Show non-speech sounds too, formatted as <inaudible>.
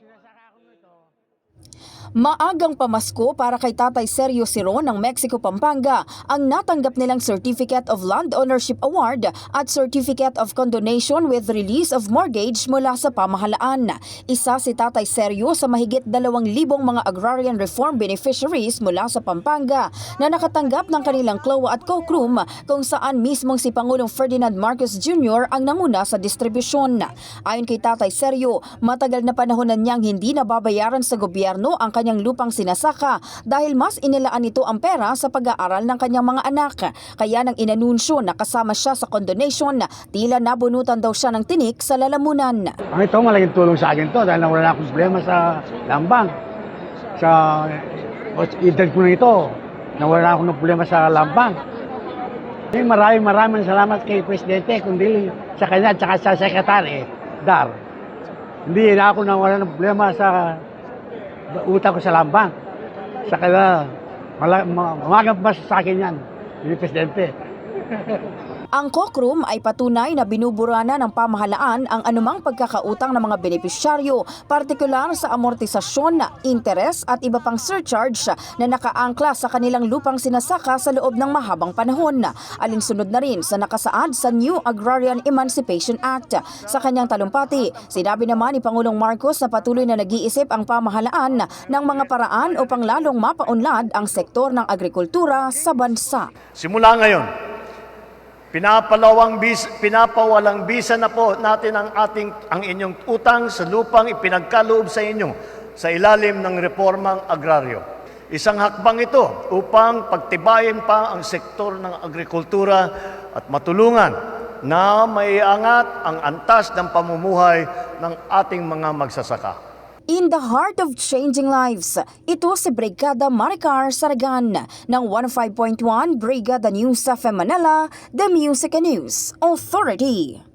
sinasaka ko nito, Maagang pamasko para kay Tatay Sergio Siron ng Mexico Pampanga ang natanggap nilang Certificate of Land Ownership Award at Certificate of Condonation with Release of Mortgage mula sa pamahalaan. Isa si Tatay Sergio sa mahigit 2,000 mga agrarian reform beneficiaries mula sa Pampanga na nakatanggap ng kanilang CLOA at COCRUM kung saan mismong si Pangulong Ferdinand Marcos Jr. ang nanguna sa distribusyon. Ayon kay Tatay Sergio, matagal na panahon na niyang hindi nababayaran sa gobyerno ang kanyang lupang sinasaka dahil mas inilaan nito ang pera sa pag-aaral ng kanyang mga anak. Kaya nang inanunsyo na kasama siya sa condonation, tila nabunutan daw siya ng tinik sa lalamunan. Ang ito, malaking tulong sa akin to dahil nawala na akong problema sa lambang. Sa edad ko na ito, nawala na ako ng problema sa lambang. Eh, maraming maraming salamat kay Presidente, kundi sa kanya at sa Secretary, Dar. Hindi na ako nawala ng problema sa utang ko sa lambang. Sa kanya, mala- ma- pa sa akin yan, ni Presidente. <laughs> Ang COCRUM ay patunay na binubura na ng pamahalaan ang anumang pagkakautang ng mga benepisyaryo, partikular sa amortisasyon, interes at iba pang surcharge na nakaangkla sa kanilang lupang sinasaka sa loob ng mahabang panahon. Alinsunod na rin sa nakasaad sa New Agrarian Emancipation Act. Sa kanyang talumpati, sinabi naman ni Pangulong Marcos na patuloy na nag-iisip ang pamahalaan ng mga paraan upang lalong mapaunlad ang sektor ng agrikultura sa bansa. Simula ngayon, pinapalawang bis, pinapawalang bisa na po natin ang ating ang inyong utang sa lupang ipinagkaloob sa inyo sa ilalim ng reformang agraryo. Isang hakbang ito upang pagtibayin pa ang sektor ng agrikultura at matulungan na maiangat ang antas ng pamumuhay ng ating mga magsasaka. In the heart of changing lives, ito si Brigada Maricar Saragan ng 105.1 Brigada News sa Manila, The Music and News Authority.